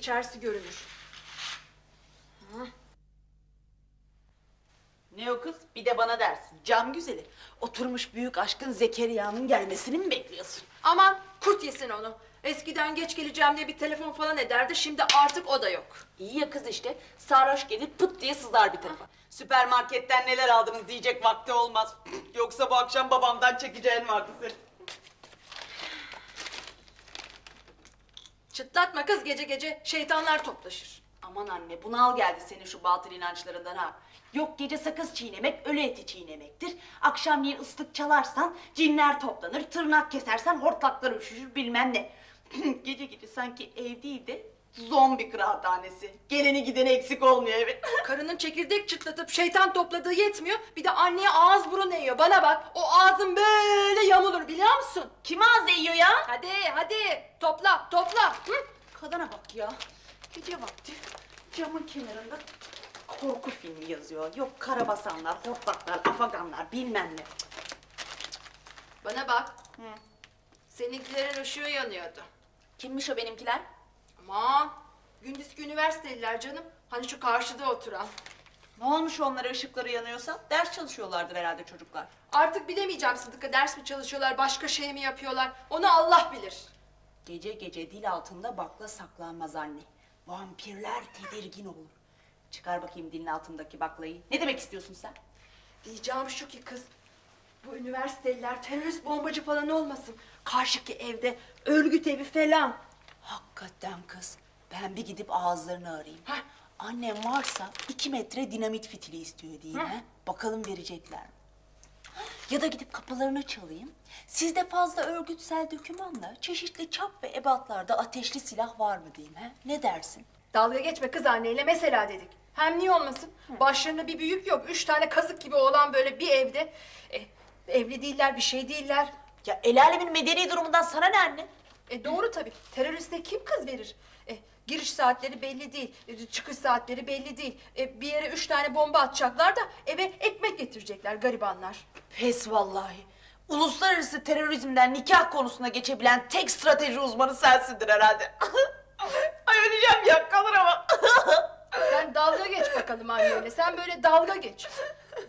içerisi görünür. Ne o kız? Bir de bana dersin. Cam güzeli. Oturmuş büyük aşkın Zekeriya'nın gelmesini mi bekliyorsun? Aman kurt yesin onu. Eskiden geç geleceğim diye bir telefon falan ederdi. Şimdi artık o da yok. İyi ya kız işte. Sarhoş gelir pıt diye sızar bir tarafa. Süpermarketten neler aldınız diyecek vakti olmaz. Yoksa bu akşam babamdan çekeceğin vardı senin. Çıtlatma kız gece gece şeytanlar toplaşır. Aman anne bunal geldi senin şu batıl inançlarından ha. Yok gece sakız çiğnemek ölü eti çiğnemektir. Akşamleyin ıslık çalarsan cinler toplanır. Tırnak kesersen hortlaklar üşüşür bilmem ne. gece gece sanki ev değil de zombi kıraathanesi. Geleni gideni eksik olmuyor eve. Karının çekirdek çıtlatıp şeytan topladığı yetmiyor. Bir de anneye ağız burun eğiyor. Bana bak o ağzın böyle yamulur biliyor musun? Kim ağzı yiyor ya? Hadi hadi topla topla. Hı? Kadına bak ya. Gece vakti camın kenarında korku filmi yazıyor. Yok karabasanlar, hortlaklar, afaganlar bilmem ne. Bana bak. Seninkilerin ışığı yanıyordu. Kimmiş o benimkiler? Aman gündüzki üniversiteliler canım. Hani şu karşıda oturan. Ne olmuş onlara ışıkları yanıyorsa? Ders çalışıyorlardır herhalde çocuklar. Artık bilemeyeceğim Sıdık'a ders mi çalışıyorlar, başka şey mi yapıyorlar? Onu Allah bilir. Gece gece dil altında bakla saklanmaz anne. Vampirler tedirgin olur. Çıkar bakayım dilin altındaki baklayı. Ne demek istiyorsun sen? Diyeceğim şu ki kız, bu üniversiteliler terörist bombacı falan olmasın. Karşıki evde örgüt evi falan. Hakikaten kız. Ben bir gidip ağızlarını arayayım. Heh. Annem varsa iki metre dinamit fitili istiyor diyeyim ha. Bakalım verecekler mi? Ya da gidip kapılarını çalayım. Sizde fazla örgütsel dokümanla çeşitli çap ve ebatlarda ateşli silah var mı diyeyim ha? Ne dersin? Dalga geçme kız anneyle mesela dedik. Hem niye olmasın? Başlarında bir büyük yok. Üç tane kazık gibi olan böyle bir evde. E, evli değiller, bir şey değiller. Ya el alemin medeni durumundan sana ne anne? E doğru tabii. Teröriste kim kız verir? E, giriş saatleri belli değil. e, çıkış saatleri belli değil. E, bir yere üç tane bomba atacaklar da eve ekmek getirecekler garibanlar. Pes vallahi. Uluslararası terörizmden nikah konusuna geçebilen tek strateji uzmanı sensindir herhalde. Ay öleceğim ya kalır ama. Sen dalga geç bakalım anneyle. Sen böyle dalga geç.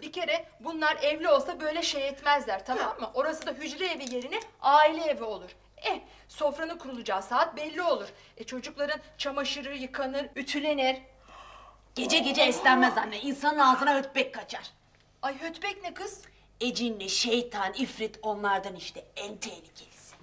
Bir kere bunlar evli olsa böyle şey etmezler tamam mı? Orası da hücre evi yerine aile evi olur. Eh sofranın kurulacağı saat belli olur. E çocukların çamaşırı yıkanır, ütülenir. Gece gece eslenmez anne. İnsanın ağzına ötbek kaçar. Ay hötbek ne kız? Ecinli, şeytan, ifrit onlardan işte en tehlikelisi.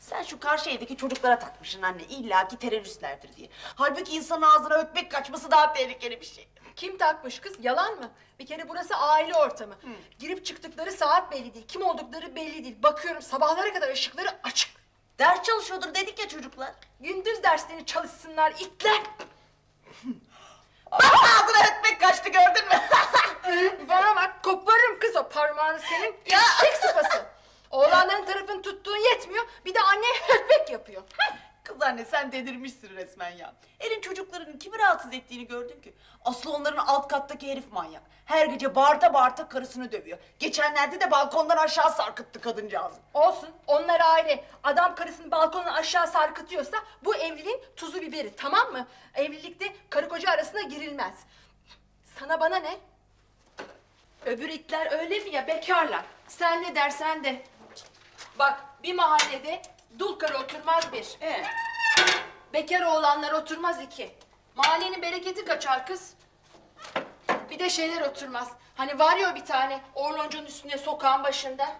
Sen şu karşı evdeki çocuklara takmışsın anne. İlla ki teröristlerdir diye. Halbuki insanın ağzına ötbek kaçması daha tehlikeli bir şey. Kim takmış kız? Yalan mı? Bir kere burası aile ortamı. Girip çıktıkları saat belli değil. Kim oldukları belli değil. Bakıyorum sabahlara kadar ışıkları açık. Ders çalışıyordur dedik ya çocuklar. Gündüz derslerini çalışsınlar itler. Bak ağzına ötbek kaçtı gördün mü? Bana bak koparırım kız o parmağını senin. Eşek sıpası. Oğlanların tarafını tuttuğun yetmiyor. Bir de anne hötbek yapıyor. Kız anne sen delirmişsin resmen ya. Elin çocuklarının kimi rahatsız ettiğini gördün ki. Aslı onların alt kattaki herif manyak. Her gece bağırta bağırta karısını dövüyor. Geçenlerde de balkondan aşağı sarkıttı kadıncağızı. Olsun onlar aile. Adam karısını balkonun aşağı sarkıtıyorsa bu evliliğin tuzu biberi tamam mı? Evlilikte karı koca arasına girilmez. Sana bana ne? Öbür itler öyle mi ya bekarlar? Sen ne dersen de. Bak bir mahallede dul karı oturmaz bir. Ee, Bekar oğlanlar oturmaz iki. Mahallenin bereketi kaçar kız. Bir de şeyler oturmaz. Hani var ya bir tane orloncunun üstüne sokağın başında.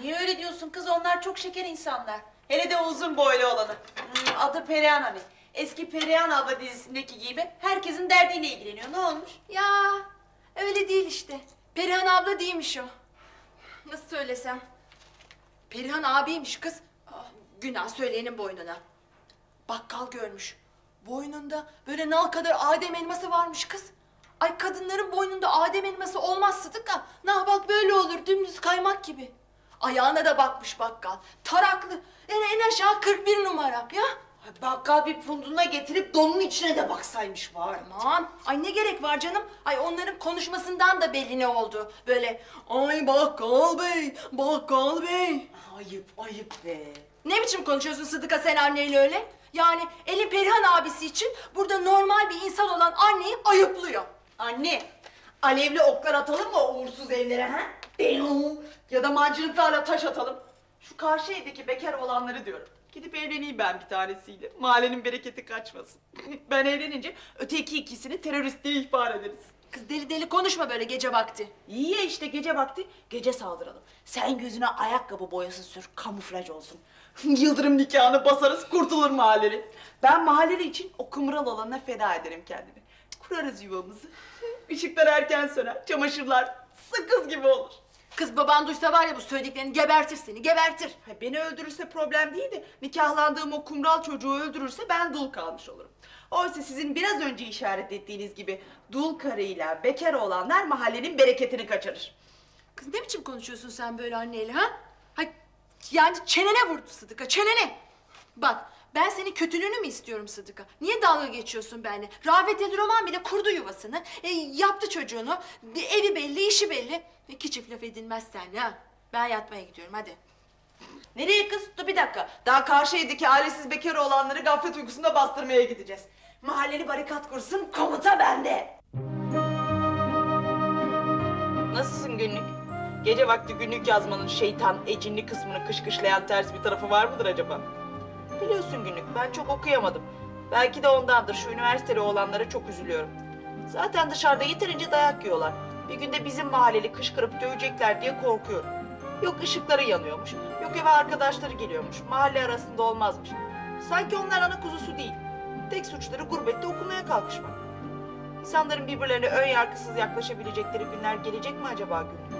niye öyle diyorsun kız? Onlar çok şeker insanlar. Hele de uzun boylu olanı. Hmm, adı Perihan hani. Eski Perihan abla dizisindeki gibi herkesin derdiyle ilgileniyor. Ne olmuş? Ya öyle değil işte. Perihan abla değilmiş o. Nasıl söylesem? Perihan abiymiş kız. Ah, günah söyleyenin boynuna. Bakkal görmüş. Boynunda böyle nal kadar adem elması varmış kız. Ay kadınların boynunda adem elması olmaz Sıdıka. Nah bak böyle olur dümdüz kaymak gibi. Ayağına da bakmış bakkal. Taraklı. Yani en aşağı 41 numara ya. Ay, Bakkal bir punduna getirip donun içine de baksaymış var. Aman ay ne gerek var canım? Ay onların konuşmasından da belli ne oldu. Böyle ay bakkal bey, bakkal bey. Ayıp ayıp be. Ne biçim konuşuyorsun Sıdıka sen anneyle öyle? Yani Elin Perihan abisi için burada normal bir insan olan anneyi ayıplıyor. Anne, alevli oklar atalım mı o uğursuz evlere ha? Ya da mancınıklarla taş atalım. Şu karşı evdeki bekar olanları diyorum. Gidip evleneyim ben bir tanesiyle. Mahallenin bereketi kaçmasın. ben evlenince öteki ikisini terörist diye ihbar ederiz. Kız deli deli konuşma böyle gece vakti. İyi ya işte gece vakti gece saldıralım. Sen gözüne ayakkabı boyası sür, kamuflaj olsun. Yıldırım nikahını basarız, kurtulur mahalleli. Ben mahalleli için o kımral alana feda ederim kendimi. Kurarız yuvamızı. Işıklar erken söner, çamaşırlar sakız gibi olur. Kız baban duysa var ya bu söylediklerini gebertir seni gebertir. Ha, beni öldürürse problem değil de nikahlandığım o kumral çocuğu öldürürse ben dul kalmış olurum. Oysa sizin biraz önce işaret ettiğiniz gibi dul karıyla bekar olanlar mahallenin bereketini kaçırır. Kız ne biçim konuşuyorsun sen böyle anneyle ha? Yani çenene vurdu Sıdıka çenene. Bak ben senin kötülüğünü mü istiyorum Sıdıka? Niye dalga geçiyorsun benimle? Rafet Edroman bile kurdu yuvasını. e, yaptı çocuğunu. e, evi belli, işi belli. İki çift laf edilmez seninle ha. Ben yatmaya gidiyorum hadi. Nereye kız? Dur bir dakika. Daha karşı evdeki ailesiz bekar olanları gaflet uykusunda bastırmaya gideceğiz. Mahalleli barikat kursun, komuta bende. Gece vakti günlük yazmanın şeytan, ecinli kısmını kışkışlayan ters bir tarafı var mıdır acaba? Biliyorsun günlük, ben çok okuyamadım. Belki de ondandır şu üniversiteli olanlara çok üzülüyorum. Zaten dışarıda yeterince dayak yiyorlar. Bir günde bizim mahalleli kışkırıp dövecekler diye korkuyorum. Yok ışıkları yanıyormuş, yok eve arkadaşları geliyormuş, mahalle arasında olmazmış. Sanki onlar ana kuzusu değil. Tek suçları gurbette okumaya kalkışmak. İnsanların birbirlerine ön yargısız yaklaşabilecekleri günler gelecek mi acaba günlük?